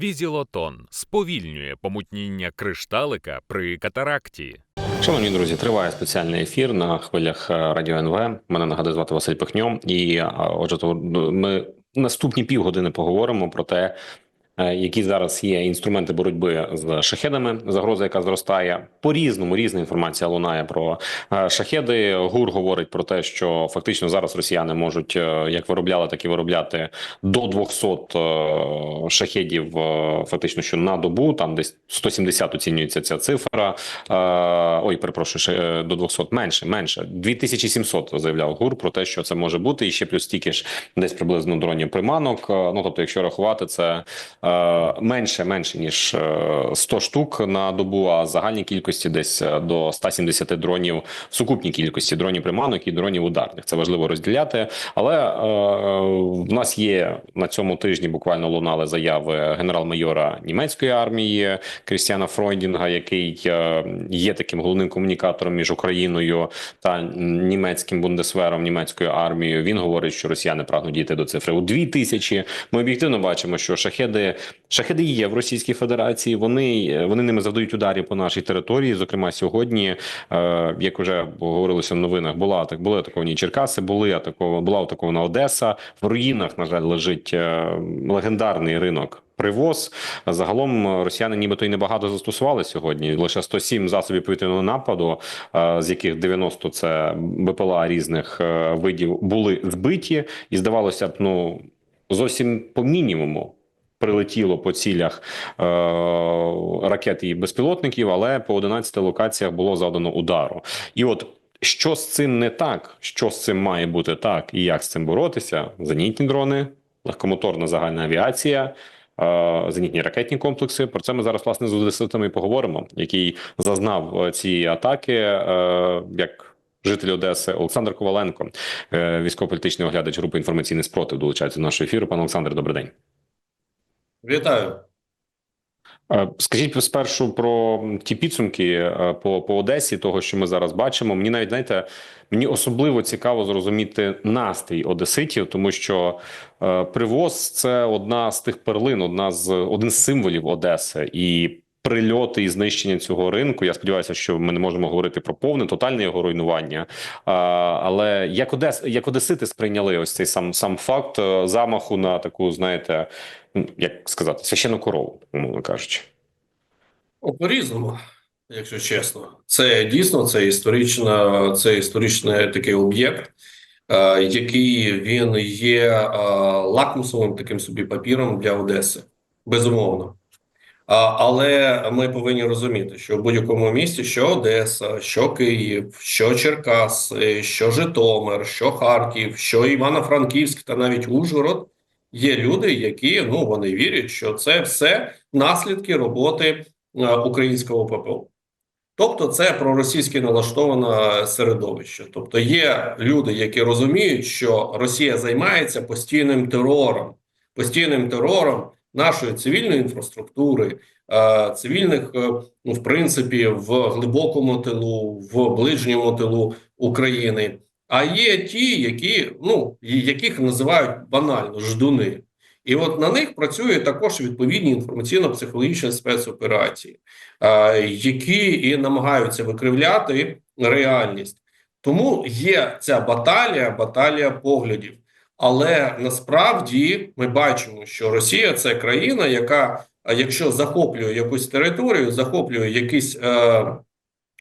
Візілотон сповільнює помутніння кришталика при катаракті. Шановні друзі, триває спеціальний ефір на хвилях е, радіо НВ. Мене нагадує звати Василь Пихньо. І е, отже, то ми наступні півгодини поговоримо про те, які зараз є інструменти боротьби з шахедами, загроза, яка зростає по різному. Різна інформація лунає про е, шахеди. ГУР говорить про те, що фактично зараз росіяни можуть е, як виробляли, так і виробляти до 200 е, шахедів. е, Фактично, що на добу там десь 170 оцінюється ця цифра. Е, Ой, перепрошую, е, до 200, менше, менше. 2700 заявляв ГУР про те, що це може бути, і ще плюс стільки ж десь приблизно дронів приманок. Е, Ну тобто, якщо рахувати, це е, менше, менше ніж е, 100 штук на добу, а загальній кількості десь е, до 170 дронів в сукупній кількості дронів приманок і дронів ударних. Це важливо розділяти. Але е, в нас є на цьому тижні буквально лунали заяви генерал-майора німецької армії Крістіана Фройдінга, який е, є таким головним комунікатором між Україною та німецьким бундесвером, німецькою армією. Він говорить, що росіяни прагнуть дійти до цифри у дві тисячі. Ми об'єктивно бачимо, що шахеди шахеди є в Російській Федерації. Вони вони ними завдають ударів по нашій території. Зокрема, сьогодні, е, як вже говорилося в новинах, була атак, були атаковані Черкаси, були атакована, була атакована Одеса. В руїнах, на жаль, лежить е, легендарний ринок. Привоз загалом росіяни, нібито й небагато застосували сьогодні. Лише 107 засобів повітряного нападу, е, з яких 90 це БПЛА різних видів були збиті, і здавалося б, ну зовсім по мінімуму. Прилетіло по цілях е, ракет і безпілотників, але по 11 локаціях було завдано удару. І от що з цим не так, що з цим має бути так, і як з цим боротися? Зенітні дрони, легкомоторна загальна авіація. е, Зенітні ракетні комплекси. Про це ми зараз власне з одеситами поговоримо, який зазнав е, ці атаки, е, як житель Одеси Олександр Коваленко, військово-політичний оглядач групи інформаційний спротив, долучається до нашого ефіру. Пане Олександр, добрий день. Вітаю. Е, Скажіть спершу про ті підсумки е, по, по Одесі, того, що ми зараз бачимо. Мені навіть знаєте, мені особливо цікаво зрозуміти настрій одеситів, тому що е, привоз це одна з тих перлин, одна з один з символів Одеси і. Прильоти і знищення цього ринку. Я сподіваюся, що ми не можемо говорити про повне тотальне його руйнування. А, але як Одес, як Одесити сприйняли ось цей сам сам факт е, замаху на таку, знаєте, як сказати, священну корову, умовно кажучи. О, По-різному, якщо чесно. Це дійсно це історична, це історичний такий об'єкт, е, який він є е, лакмусовим таким собі папіром для Одеси. Безумовно. Але ми повинні розуміти, що в будь-якому місті, що Одеса, що Київ, що Черкас, е, що Житомир, що Харків, що Івано-Франківськ та навіть Ужгород, є люди, які ну вони вірять, що це все наслідки роботи е, українського ППО. Тобто, це проросійське налаштоване середовище. Тобто, є люди, які розуміють, що Росія займається постійним терором, постійним терором нашої цивільної інфраструктури, е, цивільних, е, ну, в принципі, в глибокому тилу, в ближньому тилу України. А є ті, які ну яких називають банально ждуни. І от на них працює також відповідні інформаційно-психологічні спецоперації, які і намагаються викривляти реальність. Тому є ця баталія, баталія поглядів. Але насправді ми бачимо, що Росія це країна, яка, якщо захоплює якусь територію, захоплює якийсь е,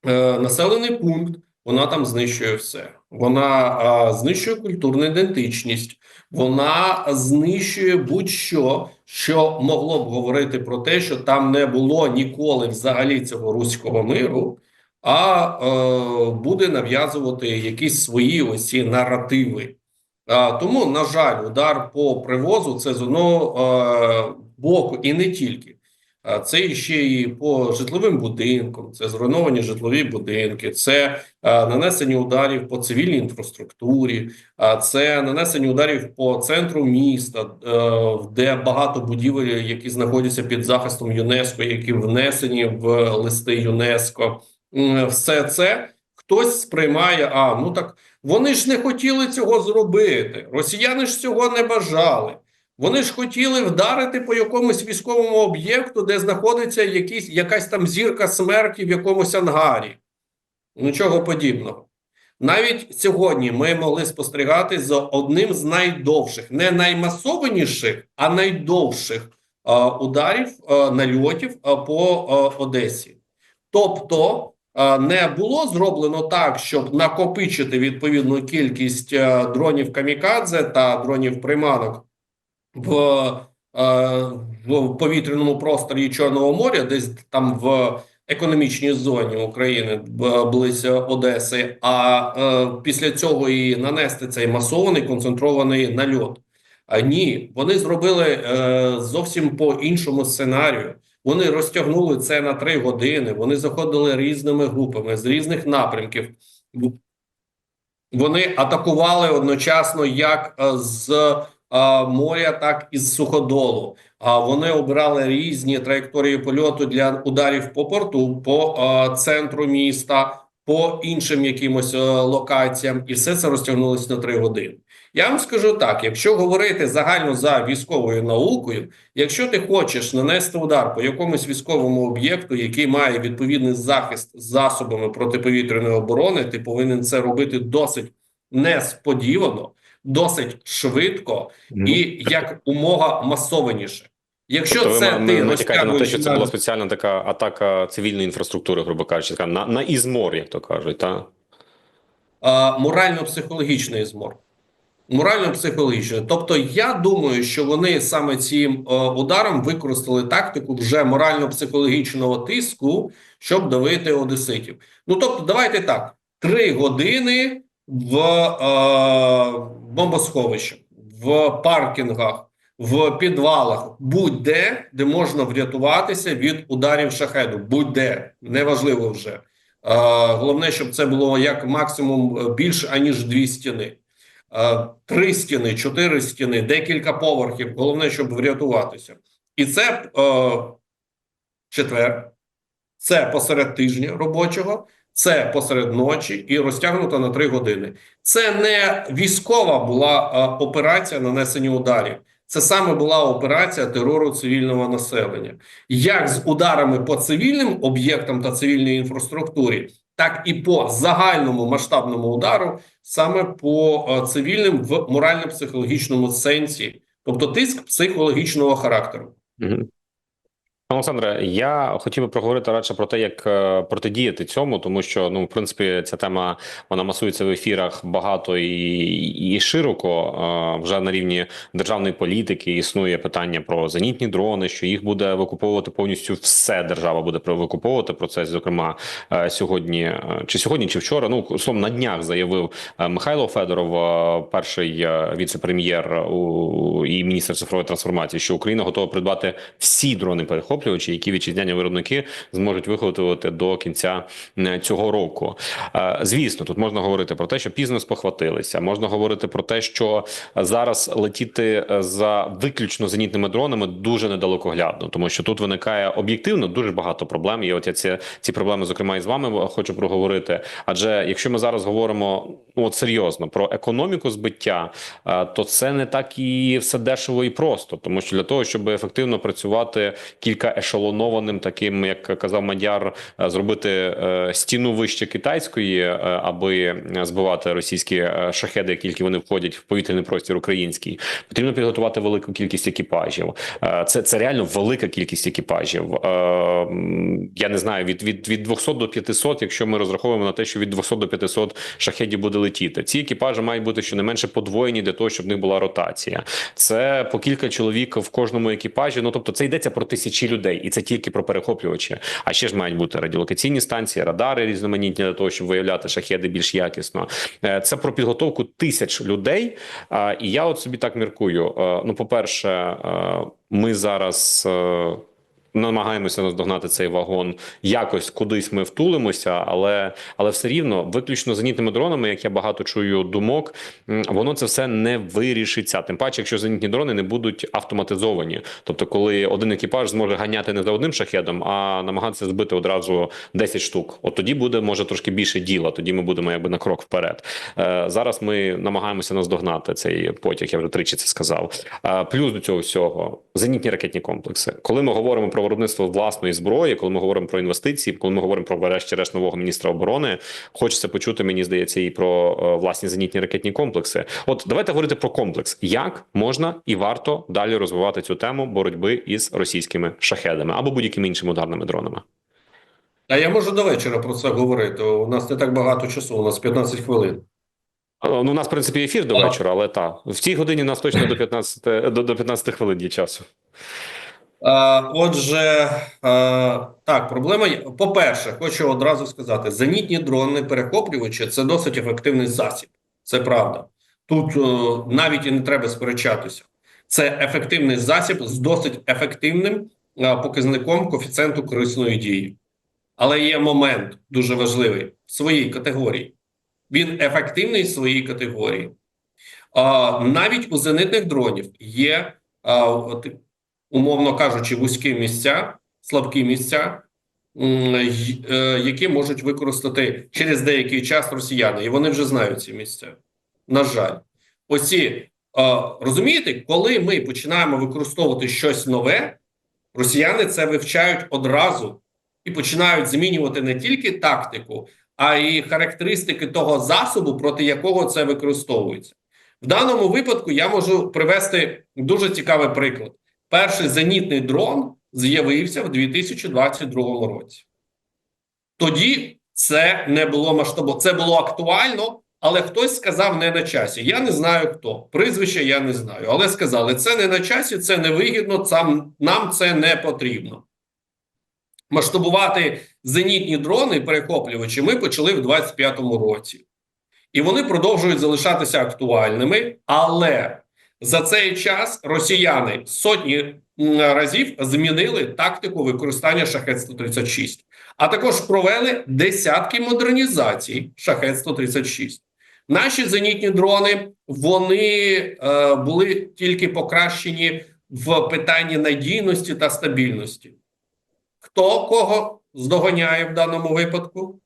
е, населений пункт, вона там знищує все. Вона е, знищує культурну ідентичність, вона знищує будь-що, що могло б говорити про те, що там не було ніколи взагалі цього руського миру, а е, буде нав'язувати якісь свої ось ці наративи. А, Тому, на жаль, удар по привозу це з одного е, боку, і не тільки. А Це ще і по житловим будинкам, це зруйновані житлові будинки, це нанесення ударів по цивільній інфраструктурі, а це нанесення ударів по центру міста, е, де багато будівель, які знаходяться під захистом ЮНЕСКО, які внесені в листи ЮНЕСКО. Все це хтось сприймає. А ну так вони ж не хотіли цього зробити. Росіяни ж цього не бажали. Вони ж хотіли вдарити по якомусь військовому об'єкту, де знаходиться якийсь, якась там зірка смерті в якомусь ангарі. Нічого подібного. Навіть сьогодні ми могли спостерігати за одним з найдовших, не наймасованіших, а найдовших е, ударів е, нальотів е, по е, Одесі. Тобто е, не було зроблено так, щоб накопичити відповідну кількість е, дронів камікадзе та дронів приманок в, е, в повітряному просторі Чорного моря, десь там в економічній зоні України близько Одеси, а е, після цього і нанести цей масований концентрований нальот. А ні, вони зробили е, зовсім по іншому сценарію. Вони розтягнули це на три години. Вони заходили різними групами з різних напрямків. Вони атакували одночасно як з моря, так і з суходолу. А вони обирали різні траєкторії польоту для ударів по порту, по центру міста, по іншим якимось е, локаціям, і все це розтягнулося на три години. Я вам скажу так: якщо говорити загально за військовою наукою, якщо ти хочеш нанести удар по якомусь військовому об'єкту, який має відповідний захист з засобами протиповітряної оборони, ти повинен це робити досить несподівано, досить швидко і як умога масованіше. Якщо Тобто це ви ти натякаєте на те, що це була спеціальна така атака цивільної інфраструктури, грубо кажучи, така на, на ізмор, як то кажуть, та? морально-психологічний змор. Морально-психологічний. Тобто, я думаю, що вони саме цим е, ударом використали тактику вже морально-психологічного тиску, щоб давити одеситів. Ну тобто, давайте так: три години в е, бомбосховищах, в паркінгах, в підвалах, будь-де, де можна врятуватися від ударів шахеду. Будь-де, неважливо вже. Е, головне, щоб це було як максимум е, більше аніж дві стіни. Три стіни, чотири стіни, декілька поверхів. Головне, щоб врятуватися. І це четвер, це посеред тижня робочого, це посеред ночі і розтягнуто на три години. Це не військова була операція нанесення ударів. Це саме була операція терору цивільного населення, як з ударами по цивільним об'єктам та цивільній інфраструктурі, так і по загальному масштабному удару, саме по цивільним в морально-психологічному сенсі, тобто тиск психологічного характеру. Олександре, я хотів би проговорити радше про те, як е, протидіяти цьому, тому що ну, в принципі, ця тема вона масується в ефірах багато і, і широко. Е, Вже на рівні державної політики існує питання про зенітні дрони, що їх буде викуповувати повністю все. Держава буде викуповувати. Про це зокрема е, сьогодні чи сьогодні, чи вчора. Ну словом, на днях заявив Михайло Федоров, перший віце-прем'єр і міністр цифрової трансформації, що Україна готова придбати всі дрони перехоплювачі, які вітчизняні виробники зможуть виготовити до кінця е, цього року. Е, Звісно, тут можна говорити про те, що пізно спохватилися. Можна говорити про те, що зараз летіти е, за виключно зенітними дронами дуже недалекоглядно, тому що тут виникає об'єктивно дуже багато проблем. І от я ці, ці проблеми, зокрема, і з вами хочу проговорити. Адже якщо ми зараз говоримо ну от серйозно про економіку збиття, то це не так і все дешево і просто, тому що для того, щоб ефективно працювати кілька ешелонованим, таким як казав Мадяр, е, зробити е, стіну вище китайської, е, аби збивати російські шахеди, як тільки вони входять в повітряний простір український, потрібно підготувати велику кількість екіпажів. Це це реально велика кількість екіпажів. Я не знаю від від від 200 до 500, якщо ми розраховуємо на те, що від 200 до 500 шахедів буде летіти. Ці екіпажі мають бути щонайменше подвоєні для того, щоб в них була ротація. Це по кілька чоловік в кожному екіпажі. Ну тобто, це йдеться про тисячі людей, і це тільки про перехоплювачі. А ще ж мають бути радіолокаційні станції, радари різноманітні для того, щоб виявляти шахеди більш якісно. Е, Це про підготовку тисяч людей. І я от собі так міркую. Е, Ну, по перше, ми зараз. Намагаємося наздогнати цей вагон. Якось кудись ми втулимося, але але все рівно, виключно зенітними дронами, як я багато чую думок, воно це все не вирішиться. Тим паче, якщо зенітні дрони не будуть автоматизовані. Тобто, коли один екіпаж зможе ганяти не за одним шахедом, а намагатися збити одразу 10 штук. От тоді буде може трошки більше діла. Тоді ми будемо якби на крок вперед. Е, зараз ми намагаємося наздогнати цей потяг. Я вже тричі це сказав. Е, плюс до цього всього зенітні ракетні комплекси. Коли ми говоримо про виробництво власної зброї, коли ми говоримо про інвестиції, коли ми говоримо про врешті-решт нового міністра оборони, хочеться почути, мені здається, і про е, власні зенітні ракетні комплекси. От давайте говорити про комплекс, як можна і варто далі розвивати цю тему боротьби із російськими шахедами або будь-якими іншими ударними дронами. А я можу до вечора про це говорити. У нас не так багато часу, у нас 15 хвилин. Е, Ну, у нас, в принципі, ефір до вечора, але так. В цій годині у нас точно до 15, до, до 15 хвилин є часу. А, отже, так, проблема є. По-перше, хочу одразу сказати: зенітні дрони перехоплювачі це досить ефективний засіб. Це правда. Тут е, навіть і не треба сперечатися. Це ефективний засіб з досить ефективним е, показником коефіцієнту корисної дії. Але є момент дуже важливий в своїй категорії. Він ефективний в своїй категорії. Навіть у зенитних дронів є, умовно кажучи, вузькі місця, слабкі місця, е, які можуть використати через деякий час росіяни, і вони вже знають ці місця. На жаль, оці розумієте, коли ми починаємо використовувати щось нове, росіяни це вивчають одразу і починають змінювати не тільки тактику, а й характеристики того засобу, проти якого це використовується. В даному випадку я можу привести дуже цікавий приклад. Перший зенітний дрон з'явився в 2022 році. Тоді це не було масштабо, це було актуально, але хтось сказав не на часі. Я не знаю хто. Прізвище я не знаю, але сказали, це не на часі, це невигідно, нам це не потрібно. Масштабувати зенітні дрони, перехоплювачі, ми почали в 2025 році. І вони продовжують залишатися актуальними, але за цей час росіяни сотні разів змінили тактику використання шахет 136 а також провели десятки модернізацій шахет 136 Наші зенітні дрони вони е, були тільки покращені в питанні надійності та стабільності. Хто кого здоганяє в даному випадку?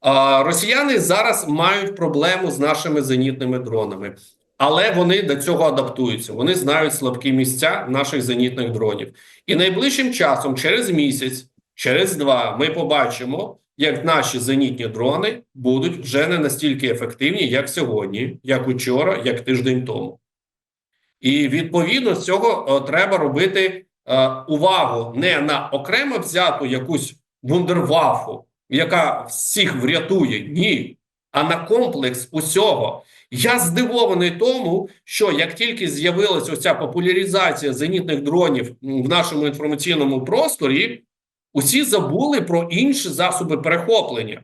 А, росіяни зараз мають проблему з нашими зенітними дронами, але вони до цього адаптуються. Вони знають слабкі місця наших зенітних дронів. І найближчим часом, через місяць, через два, ми побачимо, як наші зенітні дрони будуть вже не настільки ефективні, як сьогодні, як учора, як тиждень тому. І відповідно з цього е, треба робити е, увагу не на окремо взяту якусь вундервафу, яка всіх врятує, ні, а на комплекс усього. Я здивований тому, що як тільки з'явилася оця популяризація зенітних дронів в нашому інформаційному просторі, усі забули про інші засоби перехоплення.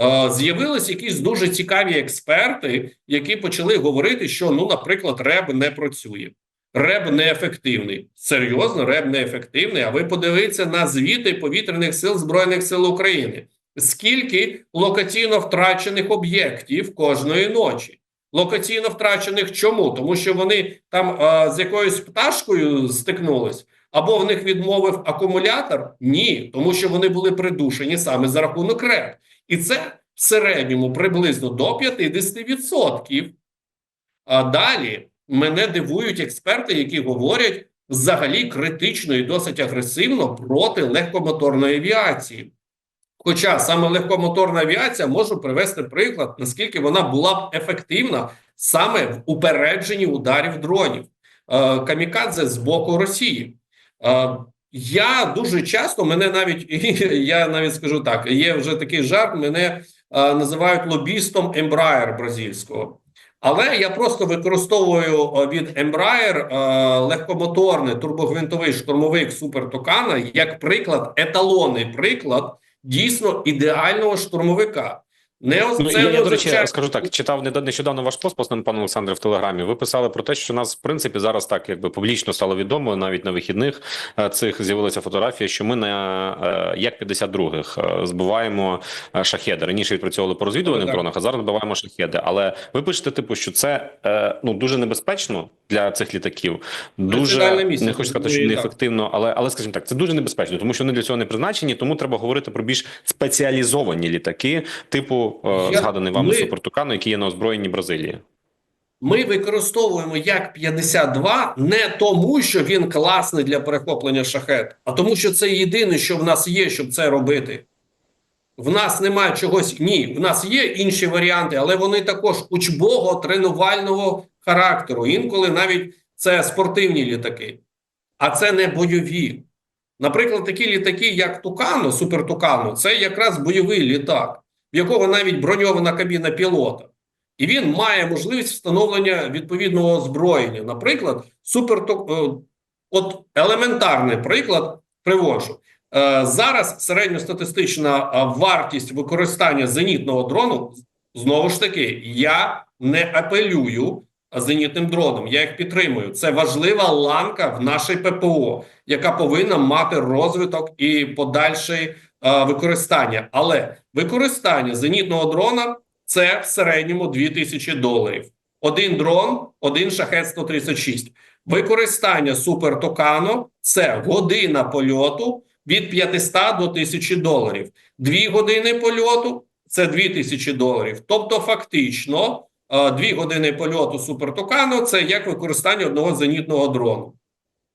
Е, З'явились якісь дуже цікаві експерти, які почали говорити, що, ну, наприклад, РЕБ не працює. РЕБ неефективний. Серйозно, РЕБ неефективний. А ви подивіться на звіти повітряних сил Збройних сил України. Скільки локаційно втрачених об'єктів кожної ночі? Локаційно втрачених чому? Тому що вони там е, з якоюсь пташкою стикнулись, або в них відмовив акумулятор? Ні, тому що вони були придушені саме за рахунок РЕБ. І це в середньому приблизно до 50%. А далі мене дивують експерти, які говорять взагалі критично і досить агресивно проти легкомоторної авіації. Хоча саме легкомоторна авіація можу привести приклад, наскільки вона була б ефективна саме в упередженні ударів дронів е, камікадзе з боку Росії. Е, я дуже часто мене навіть я навіть скажу так: є вже такий жарт, мене е, називають лобістом Embraer бразильського. Але я просто використовую е, від Embraer е, легкомоторний турбогвинтовий штурмовик Супер Токана як приклад, еталонний приклад дійсно ідеального штурмовика. Не Ну, це я, не я, до речі, означає- скажу так, читав нещодавно ваш пост, пане пане Олександре, в Телеграмі. Ви писали про те, що нас, в принципі, зараз так якби публічно стало відомо, навіть на вихідних е, цих з'явилася фотографія, що ми на е, як 52-х е, збиваємо шахеди. Раніше відпрацьовували по розвідувальним Так. дронах, а зараз збиваємо шахеди. Але ви пишете, типу, що це ну дуже небезпечно для цих літаків. Дуже місце, не хочу сказати, що так. неефективно, але але скажімо так, це дуже небезпечно, тому що вони для цього не призначені. Тому треба говорити про більш спеціалізовані літаки, типу е, Я- згаданий вами ми- Супертукану, який є на озброєнні Бразилії. Ми використовуємо як 52 не тому, що він класний для перехоплення шахет, а тому, що це єдине, що в нас є, щоб це робити. В нас немає чогось. Ні, в нас є інші варіанти, але вони також учбового тренувального характеру. Інколи навіть це спортивні літаки, а це не бойові. Наприклад, такі літаки, як Тукано, Супер Тукано, це якраз бойовий літак, в якого навіть броньована кабіна пілота. І він має можливість встановлення відповідного озброєння. Наприклад, супер е, от елементарний приклад приводжу. Е, Зараз середньостатистична е, вартість використання зенітного дрону знову ж таки, я не апелюю зенітним дроном. Я їх підтримую. Це важлива ланка в нашій ППО, яка повинна мати розвиток і подальше е, використання. Але використання зенітного дрона це в середньому 2000 доларів. Один дрон, один шахет 136. Використання Супер Токано це година польоту від 500 до 1000 доларів. Дві години польоту це 2000 доларів. Тобто, фактично, е, дві години польоту Супер Токано це як використання одного зенітного дрону.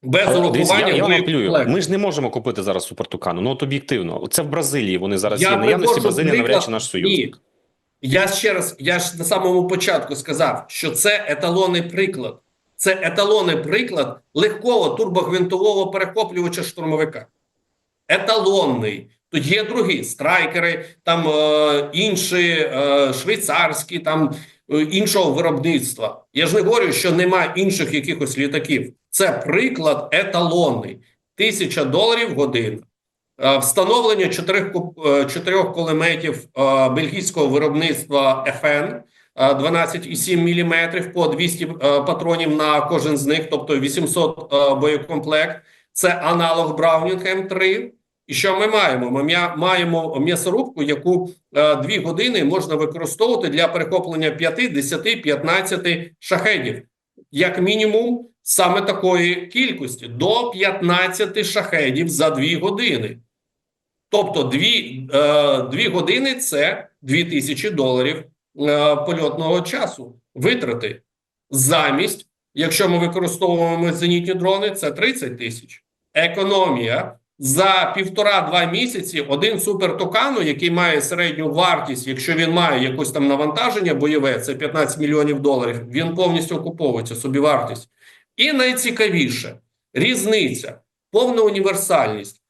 Без урахування я, я вам. Ми ж не можемо купити зараз Супертукану. Ну от об'єктивно, це в Бразилії. Вони зараз Я є. Наявності Бразилія навряд чи наш. Ні. Я ще раз, я ж на самому початку сказав, що це еталонний приклад. Це еталонний приклад легкого турбогвинтового перехоплювача штурмовика. Еталонний. Тут є другі страйкери, там е, інші е, швейцарські, там іншого виробництва. Я ж не говорю, що немає інших якихось літаків. Це приклад еталонний. Тисяча доларів година. Е, Встановлення чотирьох е, чотирьох кулеметів е, бельгійського виробництва е, 12,7 мм по 200 е, патронів на кожен з них, тобто 800 е, боєкомплект. Це аналог Браунінг М3. І що ми маємо? Ми маємо м'ясорубку, яку е, дві години можна використовувати для перехоплення 5, 10, 15 шахедів. Як мінімум, саме такої кількості до 15 шахедів за дві години. Тобто дві, е, дві години це 2000 доларів е, польотного часу витрати. Замість, якщо ми використовуємо зенітні дрони, це 30 тисяч. Економія за півтора-два місяці один супер Токану, який має середню вартість, якщо він має якось там навантаження бойове, це 15 мільйонів доларів. Він повністю окуповується собі вартість. І найцікавіше різниця, повна універсальність.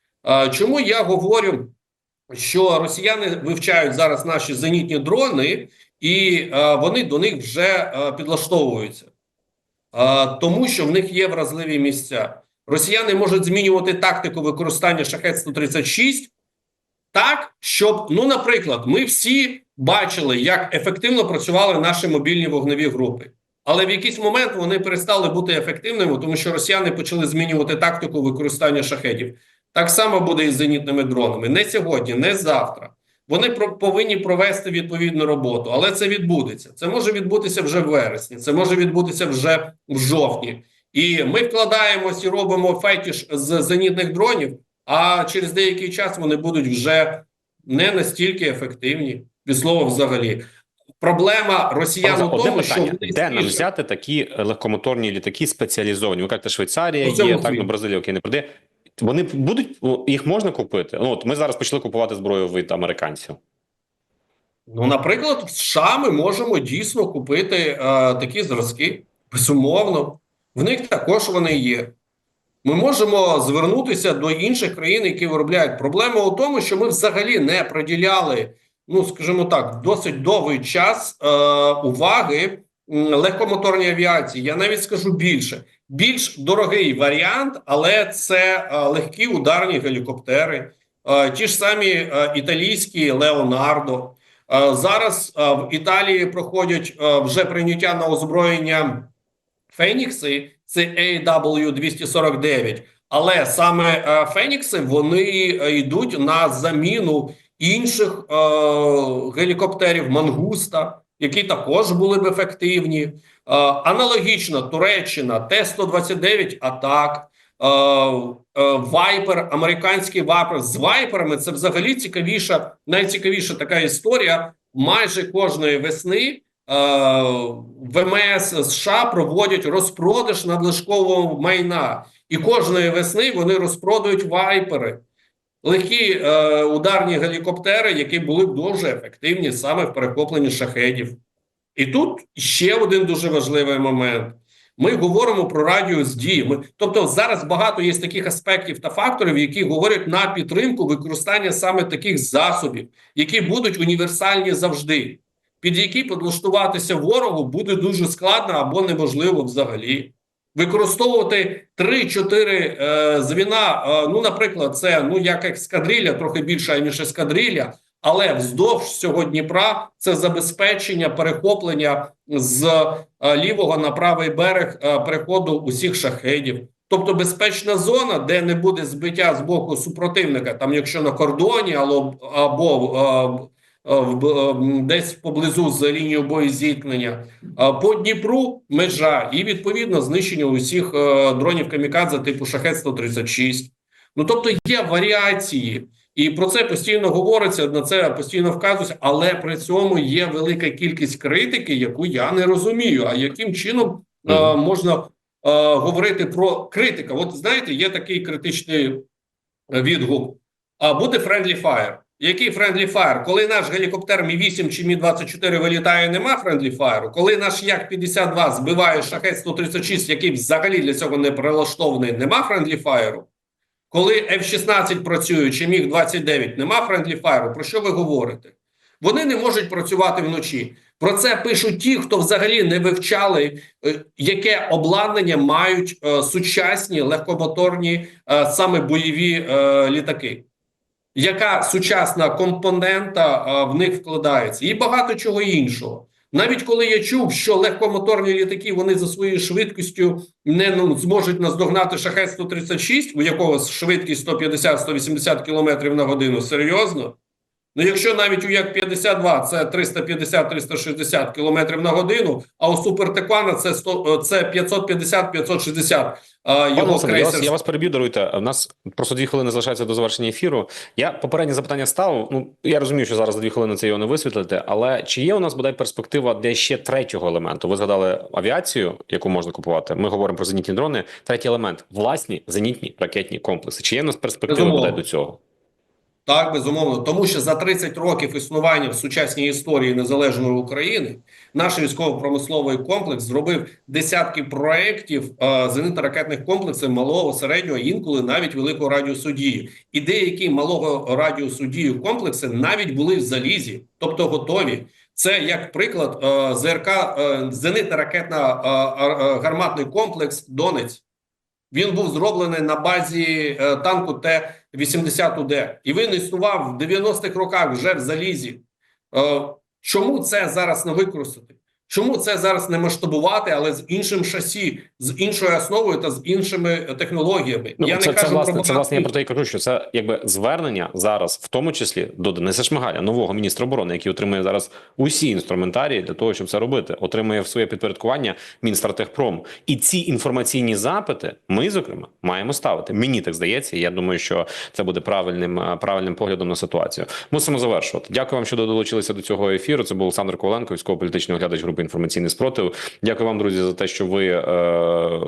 Чому я говорю, що росіяни вивчають зараз наші зенітні дрони, і вони до них вже підлаштовуються, тому що в них є вразливі місця. Росіяни можуть змінювати тактику використання шахет 136 так, щоб, ну, наприклад, ми всі бачили, як ефективно працювали наші мобільні вогневі групи. Але в якийсь момент вони перестали бути ефективними, тому що росіяни почали змінювати тактику використання шахедів. Так само буде і з зенітними дронами. Не сьогодні, не завтра. Вони про- повинні провести відповідну роботу, але це відбудеться. Це може відбутися вже в вересні, це може відбутися вже в жовтні. І ми вкладаємось і робимо фетіш з зенітних дронів, а через деякий час вони будуть вже не настільки ефективні від слова взагалі. Проблема росіян у тому, що вони де нам взяти такі легкомоторні літаки спеціалізовані? Ви кажете, Швейцарія є, так, світі. ну Бразилія окей, не продає. Вони будуть їх можна купити? Ну от ми зараз почали купувати зброю від американців. Ну, наприклад, в США ми можемо дійсно купити е, такі зразки. Безумовно, в них також вони є. Ми можемо звернутися до інших країн, які виробляють. Проблема у тому, що ми взагалі не приділяли, ну скажімо так, досить довгий час е, уваги легкомоторній авіації. Я навіть скажу більше. Більш дорогий варіант, але це е, легкі ударні гелікоптери, е, ті ж самі е, італійські Леонардо. Е, Зараз е, в Італії проходять е, вже прийняття на озброєння Фенікси, це AW249, але саме е, Фенікси вони е, йдуть на заміну інших е, гелікоптерів Мангуста, які також були б ефективні. Е, аналогічно Туреччина Т-129 атак. Е, Вайпер, американський вайпер з вайперами це взагалі цікавіша, найцікавіша така історія. Майже кожної весни ВМС США проводять розпродаж надлишкового майна, і кожної весни вони розпродають вайпери, легкі е, ударні гелікоптери, які були б дуже ефективні саме в перехопленні шахедів. І тут ще один дуже важливий момент. Ми говоримо про радіус дії. Ми, тобто зараз багато є таких аспектів та факторів, які говорять на підтримку використання саме таких засобів, які будуть універсальні завжди, під які підлаштуватися ворогу буде дуже складно або неможливо взагалі. Використовувати 3-4 е, звіна, е, ну, наприклад, це ну як ескадрилля, трохи більше, ніж ескадрилля, але вздовж всього Дніпра це забезпечення перехоплення з е, лівого на правий берег е, переходу усіх шахедів. Тобто безпечна зона, де не буде збиття з боку супротивника, там якщо на кордоні, або, або е, десь поблизу з лінією боєзіткнення, е, по Дніпру межа і відповідно знищення усіх е, дронів камікадзе типу Шахет 136. Ну тобто є варіації. І про це постійно говориться, на це постійно вказується, але при цьому є велика кількість критики, яку я не розумію. А яким чином е, Мгм. можна е, говорити про критика? От знаєте, є такий критичний відгук. А буде friendly fire. Який friendly fire? Коли наш гелікоптер Мі 8 чи Мі 24 вилітає, нема friendly fire. Коли наш Як 52 збиває шахет 136, який взагалі для цього не прилаштований, нема friendly fire. Коли F-16 працює чи Міг 29 нема friendly fire, про що ви говорите? Вони не можуть працювати вночі. Про це пишуть ті, хто взагалі не вивчали, е, яке обладнання мають е, сучасні легкомоторні е, саме бойові літаки. Яка сучасна компонента а, в них вкладається, і багато чого іншого. Навіть коли я чув, що легкомоторні літаки вони за своєю швидкістю не ну, зможуть наздогнати шахет 136, у якого швидкість 150-180 км на годину, серйозно. Ну, якщо навіть у як 52 це 350-360 км на годину, а у Супер Теквана це 100, це 550-560 а, Пане його Олександре, я вас, крейсер. я вас переб'ю, даруйте. У нас просто дві хвилини залишається до завершення ефіру. Я попереднє запитання ставив. Ну я розумію, що зараз за дві хвилини це його не висвітлити, але чи є у нас бодай перспектива для ще третього елементу? Ви згадали авіацію, яку можна купувати. Ми говоримо про зенітні дрони. Третій елемент власні зенітні ракетні комплекси. Чи є у нас перспектива бодай до цього? Так, безумовно, тому що за 30 років існування в сучасній історії незалежної України наш військово-промисловий комплекс зробив десятки проєктів е, зенитно-ракетних комплексів малого, середнього, інколи навіть великого радіусу дії. І деякі малого радіусу дії комплекси навіть були в залізі, тобто готові. Це як приклад е, ЗРК е, зенитно-ракетно е, гарматний комплекс Донець. Він був зроблений на базі е, танку Т-80УД, і він існував в 90-х роках вже в залізі. Е, чому це зараз не використати? Чому це зараз не масштабувати, але з іншим шасі, з іншою основою та з іншими е, технологіями? Ну я це, не це кажу власне про це власне я про те і кажу, що це якби звернення зараз, в тому числі до Дениса Шмигаля, нового міністра оборони, який отримує зараз усі інструментарії для того, щоб це робити, отримує в своє підпорядкування Мінстратегпром. І ці інформаційні запити ми, зокрема, маємо ставити. Мені так здається. і Я думаю, що це буде правильним е, правильним поглядом на ситуацію. Мусимо завершувати. Дякую вам, що долучилися до цього ефіру. Це був Олександр Коваленко, військово-політичний оглядач групи інформаційний спротив. Дякую вам, друзі, за те, що ви е,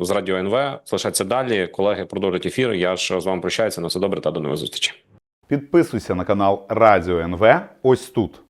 з радіо НВ. Залишайтеся далі. Колеги продовжать ефір. Я ж з вами прощаюся. На все добре та до нових зустрічей. Підписуйся на канал Радіо НВ ось тут.